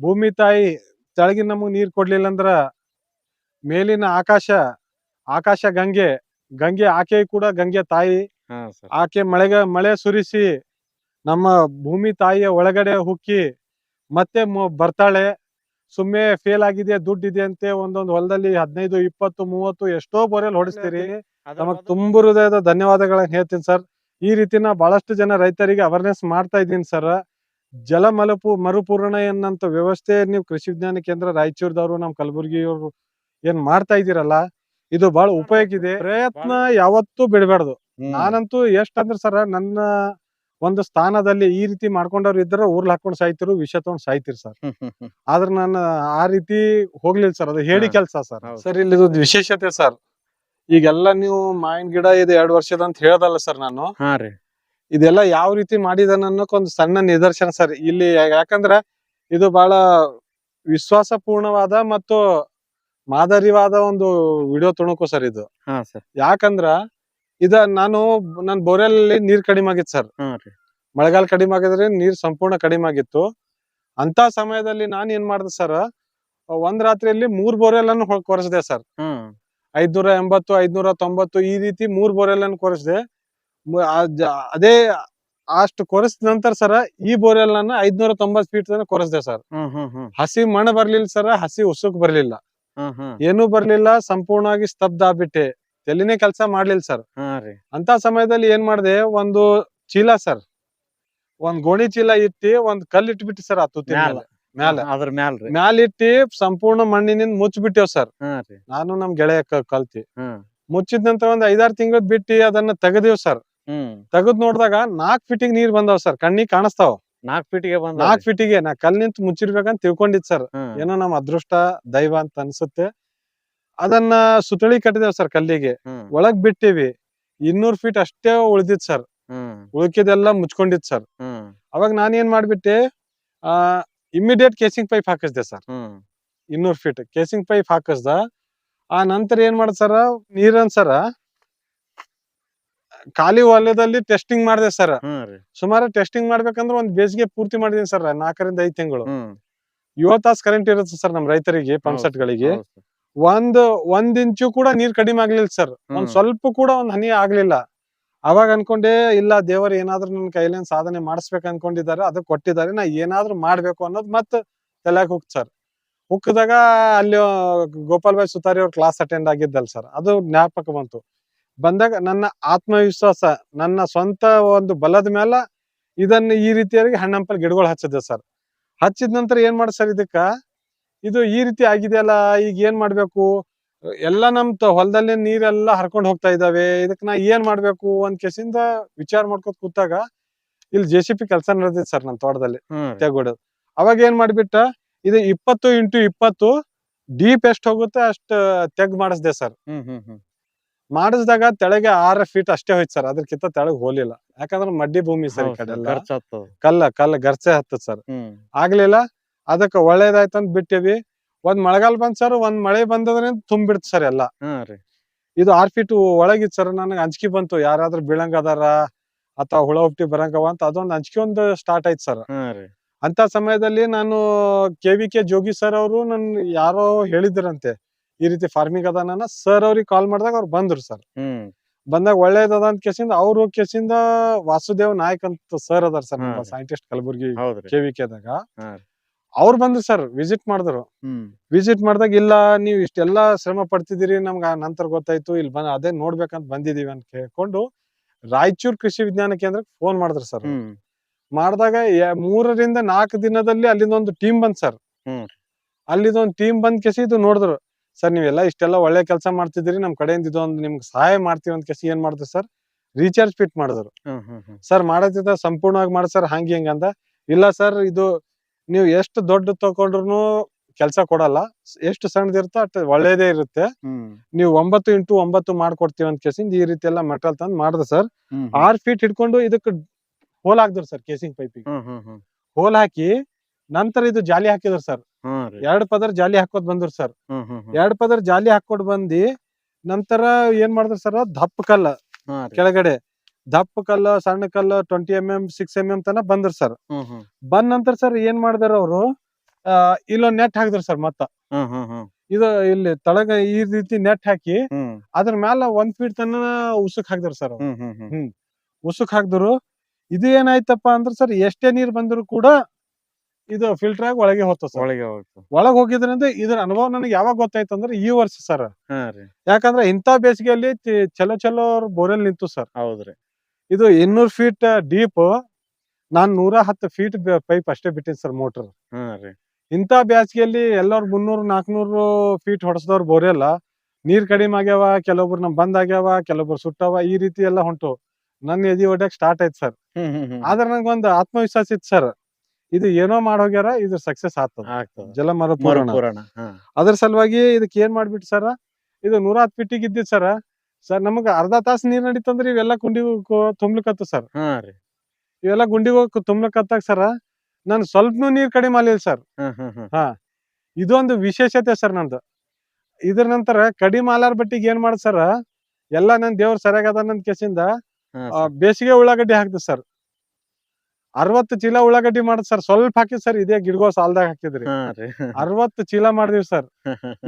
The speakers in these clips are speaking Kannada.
ಭೂಮಿ ತಾಯಿ ತೆಳಗಿನ ನಮಗ್ ನೀರ್ ಕೊಡ್ಲಿಲ್ಲ ಅಂದ್ರ ಮೇಲಿನ ಆಕಾಶ ಆಕಾಶ ಗಂಗೆ ಗಂಗೆ ಆಕೆ ಕೂಡ ಗಂಗೆ ತಾಯಿ. ಆಕೆ ಮಳೆಗ ಮಳೆ ಸುರಿಸಿ ನಮ್ಮ ಭೂಮಿ ತಾಯಿಯ ಒಳಗಡೆ ಹುಕ್ಕಿ ಮತ್ತೆ ಬರ್ತಾಳೆ. ಸುಮ್ಮನೆ ಫೇಲ್ ಆಗಿದೆ ದುಡ್ಡಿದೆ ಅಂತೆ ಒಂದೊಂದು ಹೊಲದಲ್ಲಿ ಹದಿನೈದು ಇಪ್ಪತ್ತು ಮೂವತ್ತು ಎಷ್ಟೋ ಬೋರೆಲ್ ಹೊಡಿಸ್ತೀರಿ. ನಮಗ್ ತುಂಬ ಹೃದಯದ ಧನ್ಯವಾದಗಳನ್ನ ಹೇಳ್ತೀನಿ ಸರ್. ಈ ರೀತಿ ನಾ ಬಹಳಷ್ಟು ಜನ ರೈತರಿಗೆ ಅವೇರ್ನೆಸ್ ಮಾಡ್ತಾ ಇದ್ದೀನಿ ಸರ್. ಜಲ ಮಲಪು ಮರುಪೂರಣ ಎನ್ನಂತ ವ್ಯವಸ್ಥೆ ನೀವು ಕೃಷಿ ವಿಜ್ಞಾನ ಕೇಂದ್ರ ರಾಯಚೂರ್ದವ್ರು ನಮ್ಮ ಕಲಬುರ್ಗಿಯವರು ಏನ್ ಮಾಡ್ತಾ ಇದೀರಲ್ಲ ಇದು ಬಹಳ ಉಪಯೋಗ ಇದೆ. ಪ್ರಯತ್ನ ಯಾವತ್ತೂ ಬಿಡಬಾರ್ದು. ನಾನಂತೂ ಎಷ್ಟಂದ್ರೆ ಸರ್ ನನ್ನ ಒಂದು ಸ್ಥಾನದಲ್ಲಿ ಈ ರೀತಿ ಮಾಡ್ಕೊಂಡವ್ರು ಇದ್ರೆ ಊರ್ಲ್ ಹಾಕೊಂಡ್ ಸಾಯ್ತಿರು ವಿಷ ತಗೊಂಡ್ ಸಾಯ್ತಿರ್ ಸರ್. ಆದ್ರೆ ನಾನು ಆ ರೀತಿ ಹೋಗ್ಲಿಲ್ಲ ಸರ್ ಅದು ಹೇಳಿ ಕೆಲ್ಸ ಸರ್. ಸರ್ ಇಲ್ಲಿ ವಿಶೇಷತೆ ಸರ್ ಈಗೆಲ್ಲ ನೀವು ಮಾವಿನ ಗಿಡ ಇದು ಎರಡ್ ವರ್ಷದ ಅಂತ ಹೇಳ್ದಲ್ಲ ಸರ್ ನಾನು. ಹಾ ರೀ. ಇದೆಲ್ಲ ಯಾವ ರೀತಿ ಮಾಡಿದಾನ ಅನ್ನೋಕೊಂದು ಸಣ್ಣ ನಿದರ್ಶನ ಸರ್. ಇಲ್ಲಿ ಯಾಕಂದ್ರ ಇದು ಬಹಳ ವಿಶ್ವಾಸಪೂರ್ಣವಾದ ಮತ್ತು ಮಾದರಿವಾದ ಒಂದು ವಿಡಿಯೋ ತುಣುಕು ಸರ್ ಇದು. ಹಾ ಸರ್. ಯಾಕಂದ್ರ ಇದ ನಾನು ನನ್ ಬೋರೆಲ್ ನೀರ್ ಕಡಿಮೆ ಆಗಿತ್ತು ಸರ್. ಮಳೆಗಾಲ ಕಡಿಮೆ ಆಗಿದ್ರೆ ನೀರ್ ಸಂಪೂರ್ಣ ಕಡಿಮೆ ಆಗಿತ್ತು. ಅಂತ ಸಮಯದಲ್ಲಿ ನಾನ್ ಏನ್ ಮಾಡ್ದೆ ಸರ್ ಒಂದ್ ರಾತ್ರಿಯಲ್ಲಿ ಮೂರ್ ಬೋರೆಲ್ ಅನ್ನು ಕೊರೆಸಿದೆ ಸರ್. ಐದ್ನೂರ ಎಂಬತ್ತು ಐದ್ನೂರ ತೊಂಬತ್ತು ಈ ರೀತಿ ಮೂರ್ ಬೋರೆಲ್ ಅನ್ನು ಕೊರೆಸ್ದೆ. ಅದೇ ಅಷ್ಟು ಕೊರೆಸಿದ ನಂತರ ಸರ ಈ ಬೋರ್ವೆಲ್ ನನ್ನ ಐದ್ನೂರ ತೊಂಬತ್ ಫೀಟ್ ತನಕ ಕೊರೆಸ್ದೆ ಸರ್ ಹಸಿ ಮಣ್ಣು ಬರ್ಲಿಲ್ಲ ಸರ್ ಹಸಿ ಉಸುಕ್ ಬರ್ಲಿಲ್ಲ. ಏನು ಬರ್ಲಿಲ್ಲ ಸಂಪೂರ್ಣವಾಗಿ ಸ್ತಬ್ಧ ಆಗ್ಬಿಟ್ಟೆ. ಎಲ್ಲಿನೇ ಕೆಲಸ ಮಾಡ್ಲಿಲ್ಲ ಸರ್ ಅಂತ ಸಮಯದಲ್ಲಿ ಏನ್ ಮಾಡ್ದೆ ಒಂದು ಚೀಲ ಸರ್ ಒಂದ್ ಗೋಣಿ ಚೀಲ ಇಟ್ಟಿ ಒಂದ್ ಕಲ್ ಇಟ್ಬಿಟ್ಟು ಸರ್ ಆ ಮ್ಯಾಲ. ಅದ್ರ ಮ್ಯಾಲ ಮ್ಯಾಲ್ ಇಟ್ಟಿ ಸಂಪೂರ್ಣ ಮಣ್ಣಿನಿಂದ ಮುಚ್ಚಿಬಿಟ್ಟೇವ್ ಸರ್ ನಾನು ನಮ್ ಗೆಳೆಯ ಕಲ್ತಿ. ಮುಚ್ಚಿದ ನಂತರ ಒಂದ್ ಐದಾರು ತಿಂಗಳು ಬಿಟ್ಟಿ ಅದನ್ನ ತೆಗದೇವ್ ಸರ್ ತೆಗದ್ ನೋಡಿದಾಗ ನಾಕ್ ಫೀಟಿಗೆ ನೀರ್ ಬಂದಾವ್ ಸರ್ ಕಣ್ಣಿಗೆ ಕಾಣಿಸ್ತಾವ. ನಾಲ್ಕ್ ಫೀಟಿಗೆ ಬಂದ ನಾಲ್ಕ್ ಫೀಟಿಗೆ ನಾ ಕಲ್ ನಿಂತ ಮುಚ್ಚಿರ್ಬೇಕಂತ ತಿಳ್ಕೊಂಡಿದ್ ಸರ್. ಏನೋ ನಮ್ ಅದೃಷ್ಟ ದೈವ ಅಂತ ಅನ್ಸುತ್ತೆ. ಅದನ್ನ ಸುತಳಿ ಕಟ್ಟಿದೇವ್ ಸರ್ ಕಲ್ಲಿಗೆ. ಒಳಗ್ ಬಿಟ್ಟಿವಿ. ಇನ್ನೂರ್ ಫೀಟ್ ಅಷ್ಟೇ ಉಳ್ದಿತ್ ಸರ್. ಉಳ್ಕಿದೆಲ್ಲ ಮುಚ್ಕೊಂಡಿತ್ ಸರ್. ಅವಾಗ ನಾನ್ ಏನ್ ಮಾಡ್ಬಿಟ್ಟೆ ಆ ಇಮಿಡಿಯೇಟ್ ಕೇಸಿಂಗ್ ಪೈಪ್ ಹಾಕಿಸ್ದೆ ಸರ್. ಇನ್ನೂರ್ ಫೀಟ್ ಕೇಸಿಂಗ್ ಪೈಪ್ ಹಾಕಿಸ್ದ. ಆ ನಂತರ ಏನ್ ಮಾಡ್ ಸರ ನೀರನ್ ಸರ ಖಾಲಿ ವಲಯದಲ್ಲಿ ಟೆಸ್ಟಿಂಗ್ ಮಾಡಿದೆ ಸರ್ ಸುಮಾರು ಟೆಸ್ಟಿಂಗ್ ಮಾಡ್ಬೇಕಂದ್ರೆ ಒಂದ್ ಬೇಸಿಗೆ ಪೂರ್ತಿ ಮಾಡಿದೀನಿ ಸರ್ ನಾಲ್ಕರಿಂದ ಐದ್ ತಿಂಗಳು. ಏಳು ತಾಸು ಕರೆಂಟ್ ಇರುತ್ತೆ ಸರ್ ನಮ್ ರೈತರಿಗೆ ಪಂಪ್ ಸೆಟ್ ಗಳಿಗೆ. ಒಂದ್ ಒಂದ್ ಇಂಚು ಕೂಡ ನೀರ್ ಕಡಿಮೆ ಆಗ್ಲಿಲ್ಲ ಸರ್ ಒಂದ್ ಸ್ವಲ್ಪ ಕೂಡ ಒಂದ್ ಹನಿ ಆಗ್ಲಿಲ್ಲ. ಅವಾಗ ಅನ್ಕೊಂಡೆ ಇಲ್ಲ ದೇವರು ಏನಾದ್ರು ನನ್ ಕೈಲೇನ್ ಸಾಧನೆ ಮಾಡಿಸ್ಬೇಕು ಅನ್ಕೊಂಡಿದ್ದಾರೆ ಅದು ಕೊಟ್ಟಿದ್ದಾರೆ ನಾ ಏನಾದ್ರು ಮಾಡ್ಬೇಕು ಅನ್ನೋದು ಮತ್ ತಲೆಯಾಗ ಹೋಗ್ತ ಸರ್ ಹುಕ್ಕದಾಗ ಅಲ್ಲಿ ಗೋಪಾಲ್ ಬಾಯ್ ಸುತಾರಿ ಅವ್ರ ಕ್ಲಾಸ್ ಅಟೆಂಡ್ ಆಗಿದ್ದಲ್ ಸರ್ ಅದು ಜ್ಞಾಪಕ ಬಂತು. ಬಂದಾಗ ನನ್ನ ಆತ್ಮವಿಶ್ವಾಸ ನನ್ನ ಸ್ವಂತ ಒಂದು ಬಲದ ಮೇಲೆ ಇದನ್ನ ಈ ರೀತಿಯಾಗಿ ಹಣ್ಣಂಪಲ್ ಗಿಡಗಳು ಹಚ್ಚಿದೆ ಸರ್. ಹಚ್ಚಿದ ನಂತರ ಏನ್ ಮಾಡಿ ಸರ್ ಇದಕ್ಕ? ಇದು ಈ ರೀತಿ ಆಗಿದೆಯಲ್ಲ ಈಗ ಏನ್ ಮಾಡ್ಬೇಕು? ಎಲ್ಲ ನಮ್ ಹೊಲದಲ್ಲಿ ನೀರೆಲ್ಲ ಹರ್ಕೊಂಡು ಹೋಗ್ತಾ ಇದಾವೆ ಇದಕ್ ನಾ ಏನ್ ಮಾಡ್ಬೇಕು ಒಂದ್ ಕೆಸಿಂದ ವಿಚಾರ ಮಾಡ್ಕೊತ ಕೂತಾಗ ಇಲ್ಲಿ ಜೆ ಸಿ ಪಿ ಕೆಲಸ ನಡೆದಿದೆ ಸರ್ ನನ್ನ ತೋಟದಲ್ಲಿ ಹ್ಮ್. ಅವಾಗ ಏನ್ ಮಾಡ್ಬಿಟ್ಟ ಇದು ಇಪ್ಪತ್ತು ಇಂಟು ಇಪ್ಪತ್ತು ಡೀಪ್ ಎಷ್ಟ್ ಹೋಗುತ್ತೆ ಅಷ್ಟ ತೆಗ್ ಮಾಡಿಸ್ದೆ ಸರ್. ಹ್ಮ್ ಹ್ಮ್ ಹ್ಮ್. ಮಾಡಿಸಿದಾಗ ತೆಳಗೆ ಆರ ಫೀಟ್ ಅಷ್ಟೇ ಹೋಯ್ತು ಸರ್ ಅದಕ್ಕಿಂತ ತೆಳಗ್ ಹೋಲಿಲ್ಲ. ಯಾಕಂದ್ರೆ ಮಡ್ಡಿ ಭೂಮಿ ಸರ್ ಈ ಕಡೆ ಎಲ್ಲ ಕಲ್ಲ ಕಲ್ಲ ಗರ್ಚೆ ಹತ್ತದ ಸರ್ ಆಗ್ಲಿಲ್ಲ. ಅದಕ್ಕೆ ಅಂತ ಬಿಟ್ಟಿವಿ ಒಂದ್ ಮಳೆಗಾಲ ಬಂದ್ ಸರ್ ಒಂದ್ ಮಳೆ ಬಂದದ್ರಿಂದ ತುಂಬಿಡ್ತು ಸರ್ ಎಲ್ಲ. ಇದು ಆರ್ ಫೀಟ್ ಒಳಗಿತ್ತು ಸರ್ ನನಗೆ ಅಂಜಿಕೆ ಬಂತು. ಯಾರಾದ್ರೂ ಬೀಳಂಗ ಅದಾರ ಅಥವಾ ಹುಳ ಹುಟ್ಟಿ ಬರಂಗವ ಅಂತ ಅದೊಂದು ಅಂಜಿಕೆ ಒಂದು ಸ್ಟಾರ್ಟ್ ಆಯ್ತು ಸರ್ ಅಂತ ಸಮಯದಲ್ಲಿ ನಾನು K V K Jogi sir ಅವರು ನನ್ ಯಾರೋ ಹೇಳಿದ್ರಂತೆ. ಈ ರೀತಿ ಫಾರ್ಮಿಂಗ್ ಅದಾನ ಸರ್ ಅವ್ರಿಗೆ ಕಾಲ್ ಮಾಡಿದಾಗ ಅವ್ರು ಬಂದ್ರು ಸರ್ ಬಂದಾಗ ಒಳ್ಳೇದದ ಅಂತ ಕೇಸಿಂದ ಅವ್ರು ಕೇಸಿಂದ ವಾಸುದೇವ್ ನಾಯಕ್ ಅಂತ ಸರ್ ಅದಾರ ಸರ್. ಸೈಂಟಿಸ್ಟ್ ಕಲಬುರ್ಗಿ ಹೌದ್ರಿ ಕೆ ವಿ ಕೆದಾಗ ಹಾ ಅವ್ರು ಬಂದ್ರು ಸರ್ ವಿಸಿಟ್ ಮಾಡಿದ್ರು. ವಿಸಿಟ್ ಮಾಡಿದಾಗ ಇಲ್ಲ ನೀವು ಇಷ್ಟೆಲ್ಲಾ ಶ್ರಮ ಪಡ್ತಿದ್ದೀರಿ ನಮ್ಗೆ ಆ ನಂತರ ಗೊತ್ತಾಯ್ತು ಇಲ್ಲಿ ಬಂದ ಅದೇ ನೋಡ್ಬೇಕಂತ ಬಂದಿದೀವಿ ಅಂತ ಕೇಳ್ಕೊಂಡು ರಾಯಚೂರ್ ಕೃಷಿ ವಿಜ್ಞಾನ ಕೇಂದ್ರಕ್ಕೆ ಫೋನ್ ಮಾಡಿದ್ರು ಸರ್ ಮಾಡಿದಾಗ ಮೂರರಿಂದ ನಾಲ್ಕು ದಿನದಲ್ಲಿ ಅಲ್ಲಿಂದ ಒಂದು ಟೀಮ್ ಬಂದ್ ಸರ್ ಹ್ಮ್. ಅಲ್ಲಿದೊಂದು ಟೀಮ್ ಬಂದ್ ಕೆಸಿ ಇದು ನೋಡಿದ್ರು. ಸರ್ ನೀವೆಲ್ಲ ಇಷ್ಟೆಲ್ಲ ಒಳ್ಳೆ ಕೆಲಸ ಮಾಡ್ತಿದ್ರಿ ನಮ್ ಕಡೆಯಿಂದ ಇದೊಂದು ನಿಮ್ಗೆ ಸಹಾಯ ಮಾಡ್ತೀವಿ ಅಂತ ಕೇಸಿ ಏನ್ ಮಾಡಿದ್ರು ಸರ್ ರೀಚಾರ್ಜ್ ಫಿಟ್ ಮಾಡಿದ್ರು. ಸರ್ ಮಾಡತ್ತಿದ್ದ ಸಂಪೂರ್ಣವಾಗಿ ಮಾಡಿ ಸರ್ ಹಂಗ ಹಿಂಗ ಅಂತ ಇಲ್ಲ ಸರ್ ಇದು ನೀವು ಎಷ್ಟು ದೊಡ್ಡ ತಗೊಂಡ್ರು ಕೆಲಸ ಕೊಡಲ್ಲ. ಎಷ್ಟು ಸಣ್ಣದಿರುತ್ತೋ ಅಷ್ಟು ಒಳ್ಳೇದೇ ಇರುತ್ತೆ. ನೀವು ಒಂಬತ್ತು ಇಂಟು ಒಂಬತ್ತು ಮಾಡ್ಕೊಡ್ತೀವಿ ಅಂತ ಕೇಸಿಂದ ಈ ರೀತಿ ಎಲ್ಲ ಮೆಟಲ್ ತಂದು ಮಾಡ್ದ ಸರ್ ಆರ್ ಫೀಟ್ ಹಿಡ್ಕೊಂಡು ಇದಕ್ಕೆ ಹೋಲ್ ಹಾಕ್ದ್ರು ಸರ್ ಕೇಸಿಂಗ್ ಪೈಪಿಗೆ ಹೋಲ್ ಹಾಕಿ ನಂತರ ಇದು ಜಾಲಿ ಹಾಕಿದ್ರು ಸರ್. ಎರಡ್ ಪದರ್ ಜಾಲಿ ಹಾಕೋದ್ ಬಂದ್ರು ಸರ್. ಎರಡ್ ಪದರ್ ಜಾಲಿ ಹಾಕೊಂಡ್ ಬಂದಿ ನಂತರ ಏನ್ ಮಾಡಿದ್ರು ಸರ್ ದಪ್ಪ ಕಲ್ಲ ಕೆಳಗಡೆ. ದಪ್ಪ ಕಲ್ಲ ಸಣ್ಣ ಕಲ್ಲ twenty M M six M M ತನ ಬಂದ್ರು ಸರ್. ಬಂದ್ ನಂತರ ಸರ್ ಏನ್ ಮಾಡಿದಾರ ಅವರು ಇಲ್ಲೊಂದ್ ನೆಟ್ ಹಾಕಿದ್ರು ಸರ್ ಮತ್ತ. ಇದು ಇಲ್ಲಿ ತಳಗ ಈ ರೀತಿ ನೆಟ್ ಹಾಕಿ ಅದ್ರ ಮ್ಯಾಲ ಒಂದ್ ಫೀಟ್ ತನ ಉಸುಕ್ ಹಾಕಿದ್ರು ಸರ್ ಹ್ಮ್. ಉಸುಕ್ ಹಾಕಿದ್ರು. ಇದು ಏನಾಯ್ತಪ್ಪ ಅಂದ್ರೆ ಸರ್ ಎಷ್ಟೇ ನೀರ್ ಬಂದ್ರು ಕೂಡ ಇದು ಫಿಲ್ಟರ್ ಆಗಿ ಒಳಗೆ ಹೋಗ್ತದೆ ಸರ್. ಒಳಗೆ ಹೋಗ್ತದೆ. ಒಳಗ್ ಹೋಗಿದ್ರಿಂದ ಇದ್ರ ಅನುಭವ ನನಗೆ ಯಾವಾಗ ಗೊತ್ತಾಯ್ತು ಅಂದ್ರೆ ಈ ವರ್ಷ ಸರ್. ಹಾ ರೀ. ಯಾಕಂದ್ರೆ ಇಂಥ ಬೇಸಿಗೆಯಲ್ಲಿ ಚಲೋ ಚಲೋ ಬೋರೆಲ್ ನಿಂತು ಸರ್. ಹೌದ್ರಿ ಇದು ಇನ್ನೂರ್ ಫೀಟ್ ಡೀಪ್ ನಾನ್ ನೂರ ಹತ್ತು ಫೀಟ್ ಪೈಪ್ ಅಷ್ಟೇ ಬಿಟ್ಟಿನಿ ಸರ್ ಮೋಟರ್ ಹಾ ರೀ. ಇಂಥ ಬ್ಯಾಸ್ಗೆಯಲ್ಲಿ ಎಲ್ಲರೂ ಮುನ್ನೂರು ನಾಲ್ಕನೂರು ಫೀಟ್ ಹೊಡೆಸಿದವ್ರು ಬೋರೆಲ್ಲ ನೀರ್ ಕಡಿಮೆ ಆಗ್ಯಾವ ಕೆಲವೊಬ್ರು ನಮ್ ಬಂದ್ ಆಗ್ಯಾವ ಕೆಲವೊಬ್ರು ಸುಟ್ಟವ ಈ ರೀತಿ ಎಲ್ಲ ಹೊಂಟು. ನನ್ನ ಎದಿ ಹೊಡ್ಯಾಕ್ ಸ್ಟಾರ್ಟ್ ಆಯ್ತು ಸರ್. ಹ್ಮ್ ಹ್ಮ್ ಹ್ಮ್. ಆದ್ರೆ ನಂಗೊಂದು ಆತ್ಮವಿಶ್ವಾಸ ಇತ್ತು ಸರ್. ಇದು ಏನೋ ಮಾಡೋಗ್ಯಾರ ಇದು ಸಕ್ಸಸ್ ಆಗ್ತದ. ಆಗ್ತದ. ಜಲ ಮರುಪೂರಣ. ಮರುಪೂರಣ ಹಾ. ಅದ್ರ ಸಲುವಾಗಿ ಇದಕ್ಕೆ ಏನ್ ಮಾಡ್ಬಿಟ್ಟು ಸರ ಇದು ನೂರ ಹತ್ತು ಫೀಟಿಗೆ ಇದ್ದಿದ್ ಸರ ಸರ್ ನಮಗ ಅರ್ಧ ತಾಸು ನೀರ್ ನಡೀತಂದ್ರೆ ಇವೆಲ್ಲ ಗುಂಡಿ ತುಂಬ್ಲಿಕತ್ತು ಸರ್. ಹಾ ರೀ. ಇವೆಲ್ಲ ಗುಂಡಿ ತುಂಬ್ಲಿಕತ್ತಾಗ ಸರ್ ನಾನು ಸ್ವಲ್ಪನೂ ನೀರ್ ಕಡಿಮೆ ಆಗ್ಲಿಲ್ಲ ಸರ್. ಹಾ ಹಾ ಹಾ. ಇದೊಂದು ವಿಶೇಷತೆ ಸರ್ ನಂದು. ಇದ್ರ ನಂತರ ಕಡಿಮೆ ಆಲಾರ ಬಟ್ಟಿಗೆ ಏನ್ ಮಾಡ್ ಸರ್ ಎಲ್ಲ ನನ್ ದೇವ್ರ ಸರಿಯಾಗದ ನನ್ ಕೆಸಿಂದ ಹಾ ಬೇಸಿಗೆ ಉಳ್ಳಾಗಡ್ಡಿ ಹಾಕ್ದೆ ಸರ್. ಅರವತ್ತು ಚೀಲ ಉಳ್ಳಾಗಡ್ಡಿ ಮಾಡುದ್ ಸರ್ ಸ್ವಲ್ಪ ಹಾಕಿ ಸರ್ ಇದೇ ಗಿಡಗೋ ಸಾಲ್ದಾಗ ಹಾಕಿದ್ರಿ. ಅರವತ್ತು ಚೀಲ ಮಾಡಿದ್ವಿ ಸರ್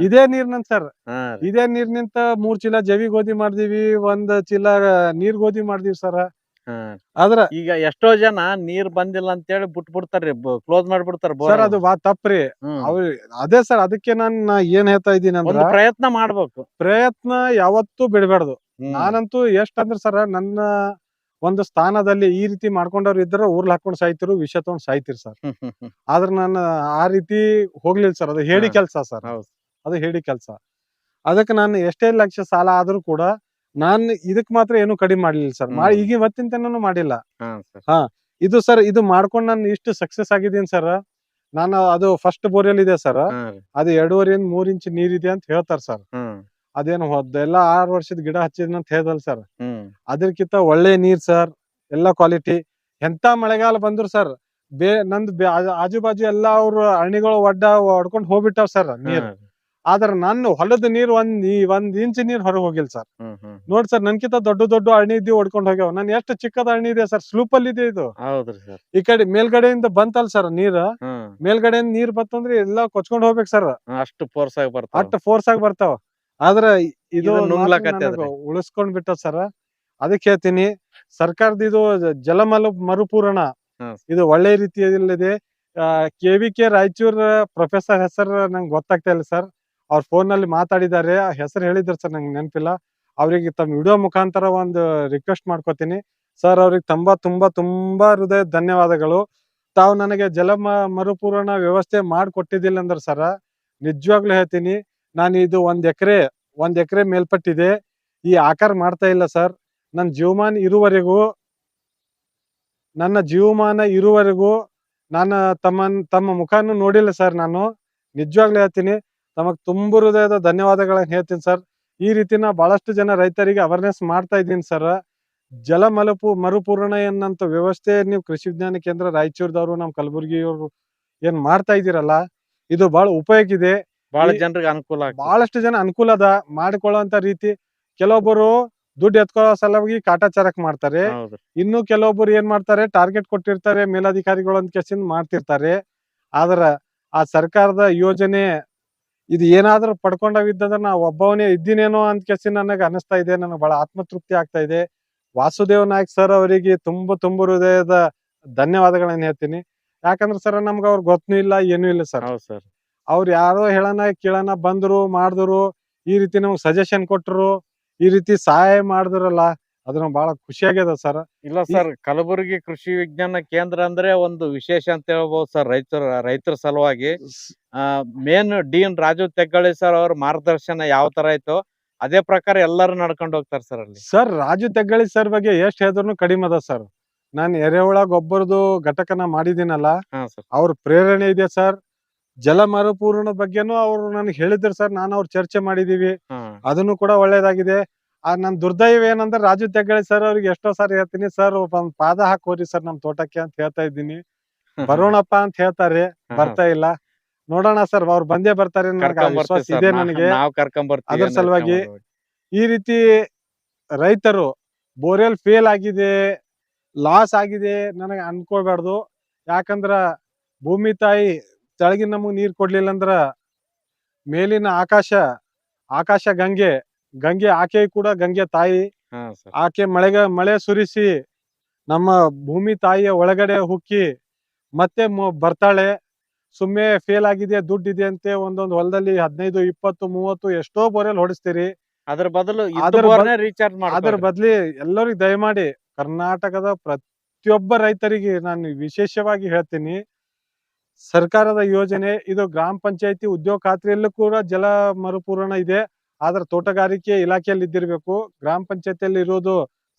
ಇದೇ ನೀರ್ನಂತ ಸರ್ ಇದೇ ನೀರ್ ಇದೇ ನೀರ್ನಿಂತ ಮೂರ್ ಚೀಲ ಜವಿ ಗೋಧಿ ಮಾಡ್ದೀವಿ ಒಂದ್ ಚೀಲ ನೀರ್ ಗೋಧಿ ಮಾಡ್ದೀವಿ ಸರ್ ಆದ್ರ ಈಗ ಎಷ್ಟೋ ಜನ ನೀರ್ ಬಂದಿಲ್ಲ ಅಂತ ಹೇಳಿ ಬಿಟ್ ಬಿಡ್ತಾರ್ರಿ ಕ್ಲೋಸ್ ಮಾಡ್ಬಿಡ್ತಾರ ಸರ್ ಅದು ಬಾ ತಪ್ಪ್ರಿ ಅವ್ರ ಅದೇ ಸರ್ ಅದಕ್ಕೆ ನಾನ್ ಏನ್ ಹೇಳ್ತಾ ಇದೀನಿ ಅಂದ್ರೆ ಅಂದ್ರ ಪ್ರಯತ್ನ ಮಾಡ್ಬೇಕು. ಪ್ರಯತ್ನ ಯಾವತ್ತೂ ಬಿಡಬಾರ್ದು. ನಾನಂತೂ ಎಷ್ಟ್ ಅಂದ್ರ ಸರ್ ನನ್ನ ಒಂದು ಸ್ಥಾನದಲ್ಲಿ ಈ ರೀತಿ ಮಾಡ್ಕೊಂಡವ್ರು ಇದ್ರೆ ಊರ್ಲ್ ಹಾಕೊಂಡ್ ಸಾಯ್ತಿರು ವಿಷ ತಗೊಂಡ್ ಸಾಯ್ತಿರ್ ಸರ್. ಆದ್ರೆ ನಾನು ಆ ರೀತಿ ಹೋಗ್ಲಿಲ್ಲ ಸರ್. ಅದು ಹೇಳಿ ಕೆಲಸ ಸರ್. ಅದು ಹೇಳಿ ಕೆಲ್ಸ. ಅದಕ್ಕೆ ನಾನು ಎಷ್ಟೇ ಲಕ್ಷ ಸಾಲ ಆದ್ರೂ ಕೂಡ ನಾನ್ ಇದಕ್ ಮಾತ್ರ ಏನು ಕಡಿಮೆ ಮಾಡ್ಲಿಲ್ಲ ಸರ್. ಈಗ ಇವತ್ತಿನ ತನೂ ಮಾಡಿಲ್ಲ. ಹಾ ಇದು ಸರ್ ಇದು ಮಾಡ್ಕೊಂಡ್ ನಾನು ಇಷ್ಟು ಸಕ್ಸಸ್ ಆಗಿದ್ದೀನಿ ಸರ್. ನಾನು ಅದು ಫಸ್ಟ್ ಬೋರಿಯಲ್ ಇದೆ ಸರ್. ಅದು ಎರಡೂವರೆ ಮೂರ್ ಇಂಚ್ ನೀರಿದೆ ಅಂತ ಹೇಳ್ತಾರ ಸರ್. ಅದೇನು ಹೊದ್ದೆಲ್ಲ ಆರ್ ವರ್ಷದ ಗಿಡ ಹಚ್ಚಿದ್ ಅಂತ ಹೇಳ್ದಲ್ ಸರ್. ಅದಕ್ಕಿಂತ ಒಳ್ಳೆ ನೀರ್ ಸರ್ ಎಲ್ಲ ಕ್ವಾಲಿಟಿ ಎಂತ ಮಳೆಗಾಲ ಬಂದ್ರು ಸರ್ ಬೇ ನಂದ್ ಆಜು ಬಾಜು ಎಲ್ಲಾ ಅವ್ರ ಹಣಿಗಳು ಒಡ್ಡ ಹೊಡ್ಕೊಂಡ್ ಹೋಗ್ಬಿಟ್ಟಾವ್ ಸರ್ ನೀರ್. ಆದ್ರ ನನ್ನ ಹೊಲದ ನೀರ್ ಒಂದ್ ಒಂದ್ ಇಂಚ್ ನೀರ್ ಹೊರಗೆ ಹೋಗಿಲ್ಲ ಸರ್ ನೋಡ್ ಸರ್ ನನ್ಕಿಂತ ದೊಡ್ಡ ದೊಡ್ಡ ಹಣ್ಣಿ ಇದ್ದು ಹೊಡ್ಕೊಂಡ್ ಹೋಗ್ಯಾವ. ನನ್ ಎಷ್ಟು ಚಿಕ್ಕದ ಹಣ್ಣಿ ಇದೆ ಸರ್ ಸ್ಲೂಪ್ ಅಲ್ಲಿ ಇದೆ ಇದು. ಈ ಕಡೆ ಮೇಲ್ಗಡೆಯಿಂದ ಬಂತಲ್ ಸರ್ ನೀರ್ ಮೇಲ್ಗಡೆಯಿಂದ ನೀರ್ ಬತ್ತಂದ್ರೆ ಎಲ್ಲಾ ಕೊಚ್ಕೊಂಡ್ ಹೋಗ್ಬೇಕು ಸರ್ ಅಷ್ಟು ಫೋರ್ಸ್ ಆಗಿ ಬರ್ತಾವ. ಅಷ್ಟು ಫೋರ್ಸ್ ಆಗಿ ಬರ್ತಾವ. ಆದ್ರ ಇದು. ಉಳಿಸ್ಕೊಂಡ್ ಬಿಟ್ಟ ಸರ್ ಅದಕ್ಕೆ ಹೇಳ್ತೀನಿ ಸರ್ಕಾರದ ಇದು ಜಲಮಲ ಮರುಪೂರಣ. ಇದು ಒಳ್ಳೆ ರೀತಿಯಲ್ಲಿದೆ. K V K Raichur professor ಹೆಸರು ನಂಗೆ ಗೊತ್ತಾಗ್ತಾ ಇಲ್ಲ ಸರ್. ಅವ್ರ ಫೋನ್ನಲ್ಲಿ ಮಾತಾಡಿದ್ದಾರೆ ಹೆಸರು ಹೇಳಿದ್ರು ಸರ್ ನಂಗೆ ನೆನಪಿಲ್ಲ. ಅವರಿಗೆ ತಮ್ಮ ವಿಡಿಯೋ ಮುಖಾಂತರ ಒಂದು ರಿಕ್ವೆಸ್ಟ್ ಮಾಡ್ಕೋತೀನಿ. ಸರ್ ಅವ್ರಿಗೆ ತುಂಬಾ ತುಂಬಾ ತುಂಬಾ ಹೃದಯ ಧನ್ಯವಾದಗಳು. ತಾವು ನನಗೆ ಜಲ ಮರುಪೂರಣ ವ್ಯವಸ್ಥೆ ಮಾಡಿಕೊಟ್ಟಿದ್ದಿಲ್ಲ ಅಂದ್ರೆ ಸರ್ ನಿಜವಾಗ್ಲೂ ಹೇಳ್ತೀನಿ ನಾನು ಇದು ಒಂದ್ ಎಕರೆ ಒಂದ್ ಎಕರೆ ಮೇಲ್ಪಟ್ಟಿದೆ. ಈ ಆಕಾರ ಮಾಡ್ತಾ ಇಲ್ಲ ಸರ್. ನನ್ನ ಜೀವಮಾನ ಇರುವರೆಗೂ ನನ್ನ ಜೀವಮಾನ ಇರುವರೆಗೂ ನಾನು ತಮ್ಮ ತಮ್ಮ ಮುಖಾನು ನೋಡಿಲ್ಲ ಸರ್ ನಾನು. ನಿಜವಾಗ್ಲೂ ಹೇಳ್ತೀನಿ ತಮಗ್ ತುಂಬ ಹೃದಯದ ಧನ್ಯವಾದಗಳನ್ನ ಹೇಳ್ತೀನಿ ಸರ್. ಈ ರೀತಿ ನಾ ಬಹಳಷ್ಟು ಜನ ರೈತರಿಗೆ ಅವೇರ್ನೆಸ್ ಮಾಡ್ತಾ ಇದ್ದೀನಿ ಸರ್. ಜಲ ಮಲಪು ಮರುಪೂರಣ ಎನ್ನಂತ ವ್ಯವಸ್ಥೆ ನೀವು ಕೃಷಿ ವಿಜ್ಞಾನ ಕೇಂದ್ರ ರಾಯಚೂರ್ದವ್ರು ನಮ್ಮ ಕಲಬುರಗಿಯವರು ಏನ್ ಮಾಡ್ತಾ ಇದೀರಲ್ಲ ಇದು ಬಹಳ ಉಪಯೋಗ ಇದೆ. ಬಹಳ ಜನರಿಗೆ ಅನುಕೂಲ ಬಹಳಷ್ಟು ಜನ ಅನುಕೂಲ ಅದ ಮಾಡಿಕೊಳ್ಳುವಂತ ರೀತಿ. ಕೆಲವೊಬ್ಬರು ದುಡ್ಡು ಎತ್ಕೊಳ್ಳೋ ಸಲುವಾಗಿ ಕಾಟಾಚಾರಕ್ ಮಾಡ್ತಾರೆ. ಇನ್ನು ಕೆಲವೊಬ್ಬರು ಏನ್ ಮಾಡ್ತಾರೆ ಟಾರ್ಗೆಟ್ ಕೊಟ್ಟಿರ್ತಾರೆ ಮೇಲಾಧಿಕಾರಿಗಳು ಅಂತ ಕೆಸಿಂದ ಮಾಡ್ತಿರ್ತಾರೆ. ಆದ್ರ ಆ ಸರ್ಕಾರದ ಯೋಜನೆ ಇದು ಏನಾದ್ರೂ ಪಡ್ಕೊಂಡವಿದ್ದಂದ್ರೆ ನಾ ಒಬ್ಬವನೇ ಇದ್ದೀನೇನೋ ಅಂತ ಕೆಸಿ ನನಗೆ ಅನಿಸ್ತಾ ಇದೆ ನನಗೆ ಬಹಳ ಆತ್ಮತೃಪ್ತಿ ಆಗ್ತಾ ಇದೆ. ವಾಸುದೇವ್ ನಾಯಕ್ ಸರ್ ಅವರಿಗೆ ತುಂಬ ತುಂಬ ಹೃದಯದ ಧನ್ಯವಾದಗಳನ್ನ ಹೇಳ್ತೀನಿ. ಯಾಕಂದ್ರೆ ಸರ್ ನಮ್ಗೆ ಅವ್ರ ಗೊತ್ತೂ ಇಲ್ಲ ಏನೂ ಇಲ್ಲ ಸರ್. ಹೌದು ಸರ್. ಅವ್ರು ಯಾರೋ ಹೇಳನ ಕೇಳನ ಬಂದ್ರು ಮಾಡಿದ್ರು ಈ ರೀತಿ ನಮ್ಗೆ ಸಜೆಷನ್ ಕೊಟ್ರು. ಈ ರೀತಿ ಸಹಾಯ ಮಾಡಿದ್ರಲ್ಲ ಅದು ನಮ್ಗೆ ಬಹಳ ಖುಷಿ ಆಗ್ಯದ ಸರ್. ಇಲ್ಲ ಸರ್ ಕಲಬುರಗಿ ಕೃಷಿ ವಿಜ್ಞಾನ ಕೇಂದ್ರ ಅಂದ್ರೆ ಒಂದು ವಿಶೇಷ ಅಂತ ಹೇಳ್ಬೋದು ಸರ್ ರೈತರ ರೈತರ ಸಲುವಾಗಿ. Main dean Raju Teggali sir ಅವ್ರ ಮಾರ್ಗದರ್ಶನ ಯಾವ ತರ ಇತ್ತು ಅದೇ ಪ್ರಕಾರ ಎಲ್ಲರೂ ನಡ್ಕೊಂಡು ಹೋಗ್ತಾರೆ ಸರ್ ಅಲ್ಲಿ. ಸರ್ ರಾಜು ತೆಗ್ಗಳಿ ಸರ್ ಬಗ್ಗೆ ಎಷ್ಟ್ ಹೇಳಿದ್ರು ಕಡಿಮೆ ಅದ ಸರ್. ನಾನು ಎರೆಹುಳ ಗೊಬ್ಬರದು ಘಟಕನ ಮಾಡಿದೀನಲ್ಲ ಹಾ ಸರ್. ಅವ್ರ ಪ್ರೇರಣೆ ಇದೆ ಸರ್. ಜಲ ಮರುಪೂರಣ ಬಗ್ಗೆನೂ ಅವ್ರು ನನಗೆ ಹೇಳಿದ್ರು ಸರ್ ನಾನು ಅವ್ರ ಚರ್ಚೆ ಮಾಡಿದೀವಿ. ಅದನ್ನು ಕೂಡ ಒಳ್ಳೇದಾಗಿದೆ. ಆ ನನ್ ದುರ್ದೈವ ಏನಂದ್ರೆ ರಾಜು ತೆಗ್ಗಳಿ ಸರ್ ಅವ್ರಿಗೆ ಎಷ್ಟೋ ಸಾರಿ ಹೇಳ್ತೀನಿ ಸರ್ ಒಂದ್ ಪಾದ ಹಾಕೋರಿ ಸರ್ ನಮ್ ತೋಟಕ್ಕೆ ಅಂತ ಹೇಳ್ತಾ ಇದ್ದೀನಿ. ಬರೋಣಪ್ಪ ಅಂತ ಹೇಳ್ತಾರೆ ಬರ್ತಾ ಇಲ್ಲ. ನೋಡೋಣ ಸರ್ ಅವ್ರು ಬಂದೇ ಬರ್ತಾರೆ ವಿಶ್ವಾಸ ಇದೆ ನನಗೆ. ಅದ್ರ ಸಲುವಾಗಿ ಈ ರೀತಿ ರೈತರು ಬೋರ್ವೆಲ್ ಫೇಲ್ ಆಗಿದೆ ಲಾಸ್ ಆಗಿದೆ ನನಗೆ ಅನ್ಕೋಬಾರ್ದು ಯಾಕಂದ್ರ ಭೂಮಿ ತಾಯಿ ತೆಳಗಿನ ನಮಗೆ ನೀರು ಕೊಡ್ಲಿಲ್ಲ ಅಂದ್ರ ಮೇಲಿನ ಆಕಾಶ ಆಕಾಶ ಗಂಗೆ ಗಂಗೆ ಆಕೆ ಕೂಡ ಗಂಗೆ ತಾಯಿ. ಆಕೆ ಮಳೆಗ ಮಳೆ ಸುರಿಸಿ ನಮ್ಮ ಭೂಮಿ ತಾಯಿಯ ಒಳಗಡೆ ಹುಕ್ಕಿ ಮತ್ತೆ ಬರ್ತಾಳೆ. ಸುಮ್ಮನೆ ಫೇಲ್ ಆಗಿದೆ ದುಡ್ಡಿದೆ ಅಂತೆ ಒಂದೊಂದು ಹೊಲದಲ್ಲಿ ಹದಿನೈದು ಇಪ್ಪತ್ತು ಮೂವತ್ತು ಎಷ್ಟೋ ಬೋರೆಲ್ ಹೊಡಿಸ್ತೀರಿ. ಅದ್ರ ಬದಲು ರೀಚಾರ್ಜ್ ಅದ್ರ ಬದ್ಲಿ ಎಲ್ಲರಿಗೂ ದಯಮಾಡಿ ಕರ್ನಾಟಕದ ಪ್ರತಿಯೊಬ್ಬ ರೈತರಿಗೆ ನಾನು ವಿಶೇಷವಾಗಿ ಹೇಳ್ತೀನಿ ಸರ್ಕಾರದ ಯೋಜನೆ ಇದು ಗ್ರಾಮ ಪಂಚಾಯತಿ ಉದ್ಯೋಗ ಖಾತ್ರಿಯಲ್ಲೂ ಕೂಡ ಜಲ ಮರುಪೂರಣ ಇದೆ. ಆದ್ರೆ ತೋಟಗಾರಿಕೆ ಇಲಾಖೆಯಲ್ಲಿ ಇದ್ದಿರ್ಬೇಕು. ಗ್ರಾಮ ಪಂಚಾಯತಿಯಲ್ಲಿ ಇರೋದು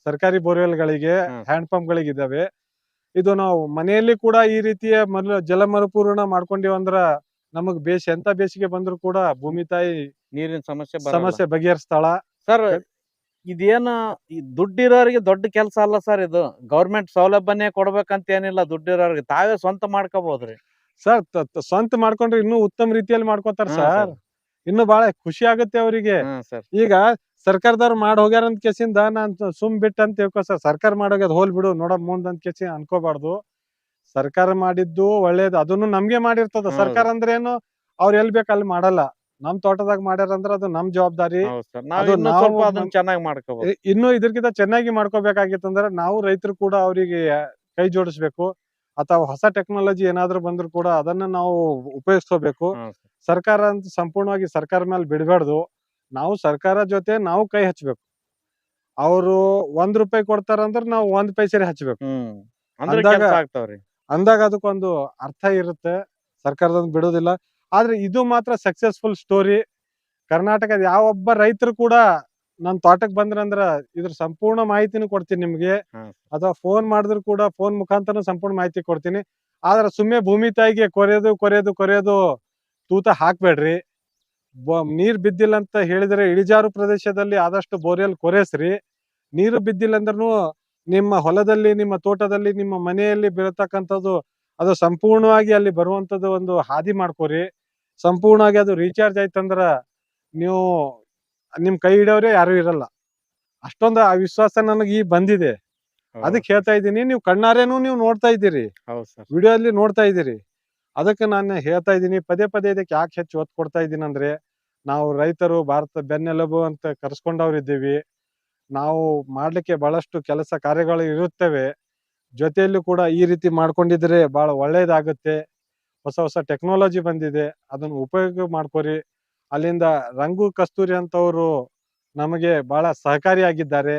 ಸರ್ಕಾರಿ ಬೋರ್ವೆಲ್ಗಳಿಗೆ ಗಳಿಗೆ ಹ್ಯಾಂಡ್ ಪಂಪ್ ಗಳಿಗಿದ್ದಾವೆ ಇದು ನಾವು ಮನೆಯಲ್ಲಿ ಕೂಡ ಈ ರೀತಿಯ ಮರು ಜಲ ಮರುಪೂರಣ ಮಾಡ್ಕೊಂಡಿವ್ ಅಂದ್ರ ನಮಗ್ ಬೇಸ್ ಎಂತ ಬೇಸಿಗೆ ಬಂದ್ರು ಕೂಡ ಭೂಮಿ ತಾಯಿ ನೀರಿನ ಸಮಸ್ಯೆ ಸಮಸ್ಯೆ ಬಗೆಹರಿಸ್ತಾಳ ಸರ್ ಇದೇನ ದುಡ್ಡಿರೋರಿಗೆ ದೊಡ್ಡ ಕೆಲಸ ಅಲ್ಲ ಸರ್ ಇದು. ಗೌರ್ಮೆಂಟ್ ಸೌಲಭ್ಯನೇ ಕೊಡ್ಬೇಕಂತ ಏನಿಲ್ಲ ದುಡ್ಡಿರೋರಿಗೆ. ತಾವೇ ಸ್ವಂತ ಮಾಡ್ಕೋಬಹುದ್ರಿ ಸರ್ ಸ್ವಂತ ಮಾಡ್ಕೊಂಡ್ರೆ ಇನ್ನೂ ಉತ್ತಮ ರೀತಿಯಲ್ಲಿ ಮಾಡ್ಕೋತಾರ ಸರ್. ಇನ್ನು ಬಹಳ ಖುಷಿ ಆಗುತ್ತೆ ಅವರಿಗೆ. ಈಗ ಸರ್ಕಾರದವ್ರು ಮಾಡಿ ಹೋಗ್ಯಾರ ಅಂತ ಕೇಸಿಂದ ನಾನ್ ಸುಮ್ ಬಿಟ್ಟ ಅಂತ ತಿಳ್ಕೊ ಸರ್. ಸರ್ಕಾರ ಮಾಡೋಗ್ಯದ ಹೋಲ್ ಬಿಡು ನೋಡ ಮುಂದ್ ಅಂತ ಕೇಸಿ ಅನ್ಕೋಬಾರ್ದು. ಸರ್ಕಾರ ಮಾಡಿದ್ದು ಒಳ್ಳೇದು ಅದನ್ನು ನಮ್ಗೆ ಮಾಡಿರ್ತದ. ಸರ್ಕಾರ ಅಂದ್ರೆ ಏನು? ಅವ್ರ ಎಲ್ ಬೇಕ ಅಲ್ಲಿ ಮಾಡಲ್ಲ. ನಮ್ ತೋಟದಾಗ ಮಾಡ್ಯಾರ ಅಂದ್ರೆ ಅದು ನಮ್ ಜವಾಬ್ದಾರಿ. ಇನ್ನೂ ಇದ್ರಕಿಂತ ಚೆನ್ನಾಗಿ ಮಾಡ್ಕೋಬೇಕಾಗಿತ್ತಂದ್ರೆ ನಾವು ರೈತರು ಕೂಡ ಅವರಿಗೆ ಕೈ ಜೋಡಿಸ್ಬೇಕು. ಅಥವಾ ಹೊಸ ಟೆಕ್ನಾಲಜಿ ಏನಾದ್ರೂ ಬಂದ್ರು ಕೂಡ ಅದನ್ನ ನಾವು ಉಪಯೋಗಿಸ್ಕೋಬೇಕು. ಸರ್ಕಾರ ಅಂತ ಸಂಪೂರ್ಣವಾಗಿ ಸರ್ಕಾರ ಮೇಲೆ ಬಿಡಬಾರ್ದು. ನಾವು ಸರ್ಕಾರ ಜೊತೆ ನಾವು ಕೈ ಹಚ್ಬೇಕು. ಅವರು ಒಂದ್ ರೂಪಾಯಿ ಕೊಡ್ತಾರ ಅಂದ್ರೆ ನಾವು ಒಂದ್ ಪೈಸೆ ಹಚ್ಬೇಕು. ಅಂದಾಗ- ಅಂದಾಗ ಅದಕ್ಕೊಂದು ಅರ್ಥ ಇರುತ್ತೆ. ಸರ್ಕಾರದೊಂದು ಬಿಡೋದಿಲ್ಲ ಆದ್ರೆ ಇದು ಮಾತ್ರ ಸಕ್ಸಸ್ಫುಲ್ ಸ್ಟೋರಿ ಕರ್ನಾಟಕದ ಯಾವೊಬ್ಬ ರೈತರು ಕೂಡ ನನ್ ತೋಟಕ್ ಬಂದ್ರಂದ್ರ ಇದ್ರ ಸಂಪೂರ್ಣ ಮಾಹಿತಿನೂ ಕೊಡ್ತೀನಿ ನಿಮ್ಗೆ. ಅಥವಾ ಫೋನ್ ಮಾಡಿದ್ರು ಕೂಡ ಫೋನ್ ಮುಖಾಂತರ ಸಂಪೂರ್ಣ ಮಾಹಿತಿ ಕೊಡ್ತೀನಿ. ಆದ್ರೆ ಸುಮ್ಮನೆ ಭೂಮಿ ತಾಯಿಗೆ ಕೊರೆಯೋದು ಕೊರೆಯೋದು ಕೊರೆಯೋದು ತೂತ ಹಾಕ್ಬೇಡ್ರಿ. ಬ- ನೀರ್ ಬಿದ್ದಿಲ್ಲ ಅಂತ ಹೇಳಿದ್ರೆ ಇಳಿಜಾರು ಪ್ರದೇಶದಲ್ಲಿ ಆದಷ್ಟು ಬೋರ್ವೆಲ್ ಕೊರೆಸ್ರಿ. ನೀರು ಬಿದ್ದಿಲ್ಲ ಅಂದ್ರೂ ನಿಮ್ಮ ಹೊಲದಲ್ಲಿ ನಿಮ್ಮ ತೋಟದಲ್ಲಿ ನಿಮ್ಮ ಮನೆಯಲ್ಲಿ ಬೀಳತಕ್ಕಂಥದ್ದು ಅದು ಸಂಪೂರ್ಣವಾಗಿ ಅಲ್ಲಿ ಬರುವಂತದ್ದು ಒಂದು ಹಾದಿ ಮಾಡ್ಕೋರಿ. ಸಂಪೂರ್ಣವಾಗಿ ಅದು ರೀಚಾರ್ಜ್ ಆಯ್ತಂದ್ರ ನೀವು ನಿಮ್ ಕೈ ಹಿಡಿಯೋರೇ ಯಾರು ಇರಲ್ಲ. ಅಷ್ಟೊಂದು ಆ ವಿಶ್ವಾಸ ನನಗೆ ಈ ಬಂದಿದೆ. ಅದಕ್ಕೆ ಹೇಳ್ತಾ ಇದ್ದೀನಿ ನೀವು ಕಣ್ಣಾರೇನು ನೀವು ನೋಡ್ತಾ ಇದ್ದೀರಿ. ಹೌದು ಸರ್. ವಿಡಿಯೋ ಅಲ್ಲಿ ನೋಡ್ತಾ ಇದ್ದೀರಿ. ಅದಕ್ಕೆ ನಾನು ಹೇಳ್ತಾ ಇದ್ದೀನಿ ಪದೇ ಪದೇ ಇದಕ್ಕೆ ಯಾಕೆ ಹೆಚ್ಚು ಒತ್ತು ಕೊಡ್ತಾ ಇದ್ದೀನಿ ಅಂದ್ರೆ ನಾವು ರೈತರು ಭಾರತ ಬೆನ್ನೆಲುಬು ಅಂತ ಕರೆಸ್ಕೊಂಡವ್ರಿದ್ದೀವಿ. ನಾವು ಮಾಡ್ಲಿಕ್ಕೆ ಬಹಳಷ್ಟು ಕೆಲಸ ಕಾರ್ಯಗಳು ಇರುತ್ತವೆ. ಜೊತೆಯಲ್ಲೂ ಕೂಡ ಈ ರೀತಿ ಮಾಡ್ಕೊಂಡಿದ್ರೆ ಬಹಳ ಒಳ್ಳೇದಾಗುತ್ತೆ. ಹೊಸ ಹೊಸ ಟೆಕ್ನಾಲಜಿ ಬಂದಿದೆ. ಅದನ್ನು ಉಪಯೋಗ ಮಾಡ್ಕೊರಿ. ಅಲ್ಲಿಂದ ರಂಗು ಕಸ್ತೂರಿ ಅಂತವರು ನಮಗೆ ಬಹಳ ಸಹಕಾರಿಯಾಗಿದ್ದಾರೆ.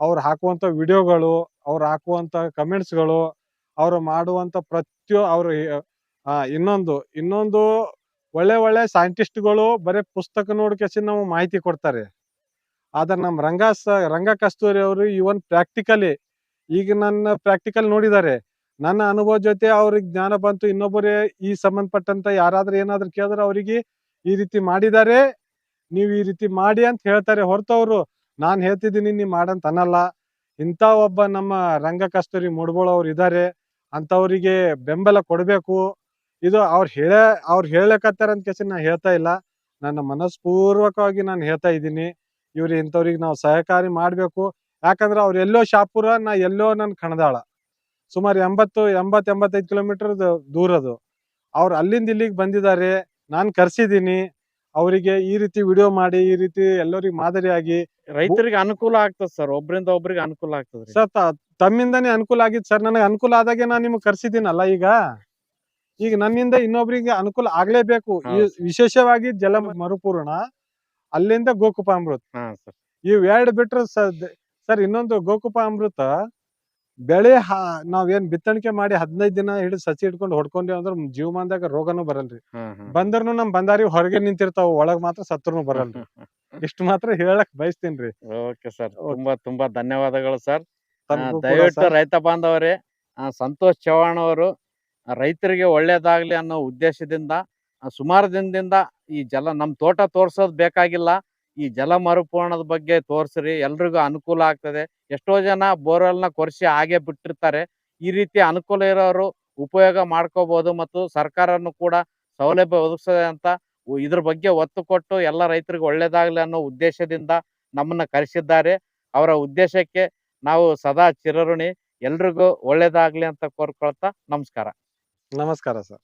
ಅವ್ರು ಹಾಕುವಂತ ವಿಡಿಯೋಗಳು, ಅವ್ರು ಹಾಕುವಂತ ಕಮೆಂಟ್ಸ್ಗಳು, ಅವರು ಮಾಡುವಂತ ಪ್ರತಿಯೊ, ಅವರು ಇನ್ನೊಂದು ಇನ್ನೊಂದು ಒಳ್ಳೆ ಒಳ್ಳೆ ಸೈಂಟಿಸ್ಟ್ಗಳು ಬರೀ ಪುಸ್ತಕ ನೋಡ್ಕೇಸಿ ನಾವು ಮಾಹಿತಿ ಕೊಡ್ತಾರೆ. ಆದ್ರೆ ನಮ್ಮ ರಂಗ ರಂಗ ಕಸ್ತೂರಿ ಅವರು ಇವನ್ ಪ್ರಾಕ್ಟಿಕಲಿ ಈಗ ನನ್ನ ಪ್ರಾಕ್ಟಿಕಲ್ ನೋಡಿದ್ದಾರೆ. ನನ್ನ ಅನುಭವ ಜೊತೆ ಅವ್ರಿಗೆ ಜ್ಞಾನ ಬಂತು, ಇನ್ನೊಬ್ಬರೇ ಈ ಸಂಬಂಧಪಟ್ಟಂತ ಯಾರಾದ್ರೂ ಏನಾದ್ರೂ ಕೇಳಿದ್ರೆ ಅವರಿಗೆ ಈ ರೀತಿ ಮಾಡಿದ್ದಾರೆ ನೀವು ಈ ರೀತಿ ಮಾಡಿ ಅಂತ ಹೇಳ್ತಾರೆ. ಹೊರತವ್ರು, ನಾನ್ ಹೇಳ್ತಿದ್ದೀನಿ ನೀವು ಮಾಡಂತ ಅನ್ನಲ್ಲ. ಇಂಥ ಒಬ್ಬ ನಮ್ಮ ರಂಗ ಕಸ್ತೂರಿ ಮುಡ್ಬೋಳವ್ರು ಇದ್ದಾರೆ ಅಂತವ್ರಿಗೆ ಬೆಂಬಲ ಕೊಡ್ಬೇಕು. ಇದು ಅವ್ರು ಹೇಳ, ಅವ್ರು ಹೇಳಕತ್ತಾರ ಅಂತ ಕೇಸಿ ನಾ ಹೇಳ್ತಾ ಇಲ್ಲ. ನನ್ನ ಮನಸ್ಪೂರ್ವಕವಾಗಿ ನಾನು ಹೇಳ್ತಾ ಇದ್ದೀನಿ. ಇವ್ರು ಇಂಥವ್ರಿಗೆ ನಾವು ಸಹಕಾರಿ ಮಾಡ್ಬೇಕು. ಯಾಕಂದ್ರೆ ಅವ್ರು ಎಲ್ಲೋ ಶಾಪುರ, ನಾ ಎಲ್ಲೋ ನನ್ನ ಕಣದಾಳ. ಸುಮಾರು ಎಂಬತ್ತು ಎಂಬತ್ ಎಂಬತ್ತೈದು ಕಿಲೋಮೀಟರ್ ದೂರ ಅದು ಅವ್ರು ಅಲ್ಲಿಂದ ಇಲ್ಲಿಗೆ ಬಂದಿದ್ದಾರೆ ನಾನ್ ಕರ್ಸಿದೀನಿ ಅವರಿಗೆ ಈ ರೀತಿ ವಿಡಿಯೋ ಮಾಡಿ ಈ ರೀತಿ ಎಲ್ಲರಿಗೆ ಮಾದರಿಯಾಗಿ ರೈತರಿಗೆ ಅನುಕೂಲ ಆಗ್ತದ ಸರ್ ಒಬ್ರಿಂದ ಒಬ್ರಿಗೆ ಅನುಕೂಲ ಆಗ್ತದ್ರಿ. ಸರ್ ತಮ್ಮಿಂದನೇ ಅನುಕೂಲ ಆಗಿತ್ತು ಸರ್ ನನಗೆ ಅನುಕೂಲ ಆದಾಗೆ ನಾನು ನಿಮ್ಗೆ ಕರ್ಸಿದ್ದೀನಲ್ಲ ಈಗ? ಈಗ ನನ್ನಿಂದ ಇನ್ನೊಬ್ರಿಗೆ ಅನುಕೂಲ ಆಗ್ಲೇಬೇಕು. ಈ ವಿಶೇಷವಾಗಿ ಜಲ ಮರುಪೂರ್ಣ ಅಲ್ಲಿಂದ ಗೋಕುಪ ಅಮೃತ. ಹಾ ಸರ್. ಇವ್ ಎರಡ್ ಬಿಟ್ರೆ ಸರ್ ಇನ್ನೊಂದು ಗೋಕುಪ ಅಮೃತ ಬೆಳೆ ಹಾ ನಾವೇನ್ ಬಿತ್ತಣಿಕೆ ಮಾಡಿ ಹದಿನೈದು ದಿನ ಹಿಡಿದು ಸಸಿ ಇಟ್ಕೊಂಡು ಹೊಡ್ಕೊಂಡೇವ್ ಅಂದ್ರೆ ಜೀವಮಾನದಾಗ ರೋಗನು ಬರಲ್ರಿ. ಬಂದ್ರನು ನಮ್ ಬಂದಾರಿ ಹೊರಗೆ ನಿಂತಿರ್ತಾವ ಒಳಗ್ ಮಾತ್ರ ಸತ್ರುನು ಬರಲ್ರಿ. ಇಷ್ಟು ಮಾತ್ರ ಹೇಳಕ್ ಬಯಸ್ತೀನ್ರಿ. ಓಕೆ ಸರ್ ತುಂಬಾ ತುಂಬಾ ಧನ್ಯವಾದಗಳು ಸರ್. ದಯವಿಟ್ಟು ರೈತ ಬಾಂಧವರೇ ಆ, ಸಂತೋಷ್ ಚವ್ಹಾಣ್ ಅವರು ರೈತರಿಗೆ ಒಳ್ಳೇದಾಗ್ಲಿ ಅನ್ನೋ ಉದ್ದೇಶದಿಂದ ಸುಮಾರು ದಿನದಿಂದ ಈ ಜಲ ನಮ್ ತೋಟ ತೋರ್ಸೋದ್ ಬೇಕಾಗಿಲ್ಲ. ಈ ಜಲ ಮರುಪೂರಣದ ಬಗ್ಗೆ ತೋರಿಸ್ರಿ. ಎಲ್ರಿಗೂ ಅನುಕೂಲ ಆಗ್ತದೆ. ಎಷ್ಟೋ ಜನ ಬೋರ್ವೆಲ್ನ ಕೊರೆಸಿ ಹಾಗೆ ಬಿಟ್ಟಿರ್ತಾರೆ. ಈ ರೀತಿ ಅನುಕೂಲ ಇರೋರು ಉಪಯೋಗ ಮಾಡ್ಕೋಬಹುದು ಮತ್ತು ಸರ್ಕಾರನು ಕೂಡ ಸೌಲಭ್ಯ ಒದಗಿಸ್ತದೆ ಅಂತ ಇದ್ರ ಬಗ್ಗೆ ಒತ್ತು ಕೊಟ್ಟು ಎಲ್ಲ ರೈತರಿಗೆ ಒಳ್ಳೇದಾಗ್ಲಿ ಅನ್ನೋ ಉದ್ದೇಶದಿಂದ ನಮ್ಮನ್ನ ಕರೆಸಿದ್ದಾರೆ. ಅವರ ಉದ್ದೇಶಕ್ಕೆ ನಾವು ಸದಾ ಚಿರಋಣಿ. ಎಲ್ರಿಗೂ ಒಳ್ಳೇದಾಗ್ಲಿ ಅಂತ ಕೋರ್ಕೊಳ್ತಾ ನಮಸ್ಕಾರ. ನಮಸ್ಕಾರ ಸರ್.